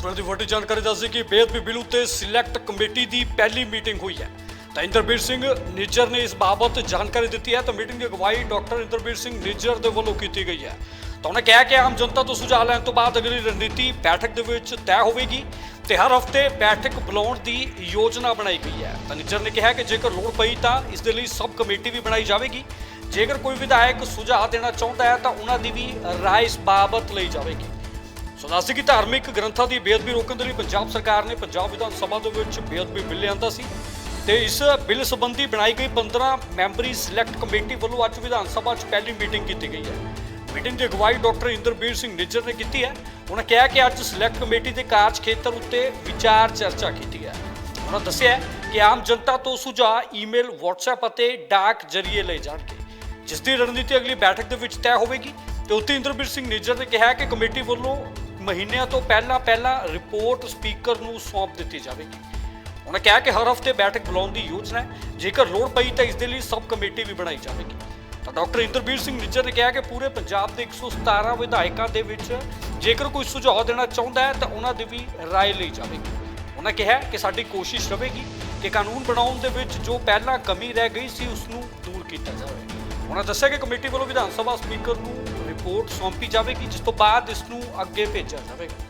ਸੂਰਜ ਦੀ ਵੱਡੀ ਜਾਣਕਾਰੀ ਦੱਸਦੀ ਕਿ ਬੇਅਦਬੀ ਬਿੱਲ ਉੱਤੇ ਸਿਲੈਕਟ ਕਮੇਟੀ ਦੀ ਪਹਿਲੀ ਮੀਟਿੰਗ ਹੋਈ ਹੈ। ਤਾਂ ਇੰਦਰਬੀਰ ਸਿੰਘ ਨਿੱਜਰ ਨੇ ਇਸ ਬਾਬਤ ਜਾਣਕਾਰੀ ਦਿੱਤੀ ਹੈ। ਤਾਂ ਮੀਟਿੰਗ ਦੀ ਅਗਵਾਈ ਡਾਕਟਰ ਇੰਦਰਬੀਰ ਸਿੰਘ ਨਿੱਜਰ ਦੇ ਵੱਲੋਂ ਕੀਤੀ ਗਈ ਹੈ। ਤਾਂ ਉਹਨਾਂ ਕਿਹਾ ਕਿ ਆਮ ਜਨਤਾ ਤੋਂ ਸੁਝਾਅ ਲੈਣ ਤੋਂ ਬਾਅਦ ਅਗਲੀ ਰਣਨੀਤੀ ਬੈਠਕ ਦੇ ਵਿੱਚ ਤੈਅ ਹੋਵੇਗੀ ਤੇ ਹਰ ਹਫ਼ਤੇ ਬੈਠਕ ਬੁਲਾਉਣ ਦੀ ਯੋਜਨਾ ਬਣਾਈ ਗਈ ਹੈ। ਤਾਂ ਨਿੱਜਰ ਨੇ ਕਿਹਾ ਕਿ ਜੇਕਰ ਲੋੜ ਪਈ ਤਾਂ ਇਸ ਦੇ ਲਈ ਸਬ ਕਮੇਟੀ ਵੀ ਬਣਾਈ ਜਾਵੇਗੀ। ਜੇਕਰ ਕੋਈ ਵਿਧਾਇਕ ਸੁਝਾਅ ਦੇਣਾ ਚਾਹੁੰਦਾ ਹੈ ਤਾਂ ਉਹਨਾਂ ਦੀ ਵੀ ਰਾਏ ਇਸ ਬਾਬਤ ਲਈ ਜਾਵੇਗੀ। ਸੋ ਦੱਸਦੇ ਕਿ ਧਾਰਮਿਕ ਗ੍ਰੰਥਾਂ ਦੀ ਬੇਅਦਬੀ ਰੋਕਣ ਦੇ ਲਈ ਪੰਜਾਬ ਸਰਕਾਰ ਨੇ ਪੰਜਾਬ ਵਿਧਾਨ ਸਭਾ ਦੇ ਵਿੱਚ ਬੇਅਦਬੀ ਬਿੱਲ ਲਿਆਂਦਾ ਸੀ ਤੇ ਇਸ ਬਿੱਲ ਸੰਬੰਧੀ ਬਣਾਈ ਗਈ 15 ਮੈਂਬਰੀ ਸਿਲੈਕਟ ਕਮੇਟੀ ਵੱਲੋਂ ਅੱਜ ਵਿਧਾਨ ਸਭਾ 'ਚ ਪਹਿਲੀ ਮੀਟਿੰਗ ਕੀਤੀ ਗਈ ਹੈ। ਮੀਟਿੰਗ ਦੀ ਅਗਵਾਈ ਡਾਕਟਰ ਇੰਦਰਬੀਰ ਸਿੰਘ ਨਿੱਜਰ ਨੇ ਕੀਤੀ ਹੈ। ਉਹਨਾਂ ਕਿਹਾ ਕਿ ਅੱਜ ਸਿਲੈਕਟ ਕਮੇਟੀ ਦੇ ਕਾਰਜ ਖੇਤਰ ਉੱਤੇ ਵਿਚਾਰ ਚਰਚਾ ਕੀਤੀ ਹੈ। ਉਹਨਾਂ ਦੱਸਿਆ ਕਿ ਆਮ ਜਨਤਾ ਤੋਂ ਸੁਝਾਅ, ਈਮੇਲ, WhatsApp ਅਤੇ ਡਾਕ ਜ਼ਰੀਏ ਲਏ ਜਾਣਗੇ। ਜਿਸ ਦੀ ਰਣਨੀਤੀ ਅਗਲੀ ਬੈਠਕ ਦੇ ਵਿੱਚ ਤੈਅ ਹੋਵੇਗੀ ਤੇ ਉੱਤੇ ਇੰਦਰਬੀਰ ਸਿੰਘ ਨਿੱਜਰ ਨੇ ਕਿਹਾ ਕਿ ਕਮੇਟੀ ਵੱਲੋਂ ਮਹੀਨਿਆਂ ਤੋਂ ਪਹਿਲਾਂ ਪਹਿਲਾਂ ਰਿਪੋਰਟ ਸਪੀਕਰ ਨੂੰ ਸੌਂਪ ਦਿੱਤੀ ਜਾਵੇਗੀ ਉਹਨਾਂ ਕਿਹਾ ਕਿ ਹਰ ਹਫਤੇ ਬੈਠਕ ਬੁਲਾਉਣ ਦੀ ਯੋਜਨਾ ਹੈ ਜੇਕਰ ਲੋੜ ਪਈ ਤਾਂ ਇਸ ਦੇ ਲਈ ਸਬ ਕਮੇਟੀ ਵੀ ਬਣਾਈ ਜਾਵੇਗੀ ਤਾਂ ਡਾਕਟਰ ਇੰਦਰਬੀਰ ਸਿੰਘ ਨਿੱਜਰ ਨੇ ਕਿਹਾ ਕਿ ਪੂਰੇ ਪੰਜਾਬ ਦੇ 117 ਵਿਧਾਇਕਾਂ ਦੇ ਵਿੱਚ ਜੇਕਰ ਕੋਈ ਸੁਝਾਅ ਦੇਣਾ ਚਾਹੁੰਦਾ ਹੈ ਤਾਂ ਉਹਨਾਂ ਦੀ ਵੀ رائے ਲਈ ਜਾਵੇਗੀ ਉਹਨਾਂ ਕਿਹਾ ਕਿ ਸਾਡੀ ਕੋਸ਼ਿਸ਼ ਰਹੇਗੀ ਕਿ ਕਾਨੂੰਨ ਬਣਾਉਣ ਦੇ ਵਿੱਚ ਜੋ ਪਹਿਲਾਂ ਕਮੀ ਰਹਿ ਗਈ ਸੀ ਉਸ ਨੂੰ ਦੂਰ ਕੀਤਾ ਜਾਵੇ ਉਹਨਾਂ ਦੱਸਿਆ ਕਿ ਕਮੇਟੀ ਵੱਲੋਂ ਵਿਧਾਨ ਸਭਾ ਸਪੀਕਰ ਨੂੰ ਰਿਪੋਰਟ ਸੌਂਪੀ ਜਾਵੇਗੀ ਜਿਸ ਤੋਂ ਬਾਅਦ ਇਸ ਨੂੰ ਅੱਗੇ ਭੇਜਿਆ ਜਾਵੇਗਾ।